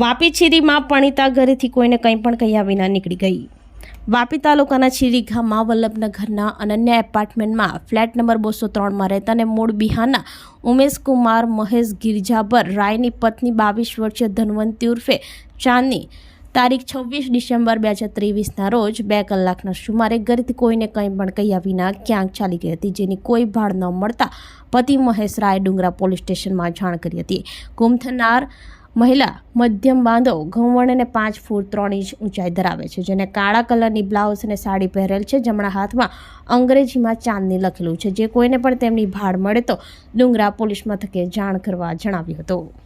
વાપી છીરીમાં પણિતા ઘરેથી કોઈને કંઈ પણ કહ્યા વિના નીકળી ગઈ. વાપી તાલુકાના છીરી ગામમાં વલ્લભનગરના અનન્ય એપાર્ટમેન્ટમાં ફ્લેટ નંબર બસો ત્રણમાં રહેતા અને મૂળ બિહારના ઉમેશકુમાર મહેશ ગિરજાબર રાયની પત્ની બાવીસ વર્ષીય ધનવંતી ઉર્ફે ચાંદની તારીખ છવ્વીસ ડિસેમ્બર બે હજાર ત્રેવીસના રોજ બે કલાકના સુમારે ઘરેથી કોઈને કંઈ પણ કહ્યા વિના ક્યાંક ચાલી ગઈ હતી, જેની કોઈ ભાળ ન મળતા પતિ મહેશ રાય ડુંગરા પોલીસ સ્ટેશનમાં જાણ કરી હતી. ગુમ થનાર મહિલા, મધ્યમ બાંધો, ઘઉંવણ અને પાંચ ફૂટ ત્રણ ઇંચ ઊંચાઈ ધરાવે છે, જેને કાળા કલરની બ્લાઉઝ અને સાડી પહેરેલ છે. જમણા હાથમાં અંગ્રેજીમાં ચાંદની લખેલું છે. જે કોઈને પણ તેમની ભાડ મળે તો ડુંગરા પોલીસ મથકે જાણ કરવા જણાવ્યું હતું.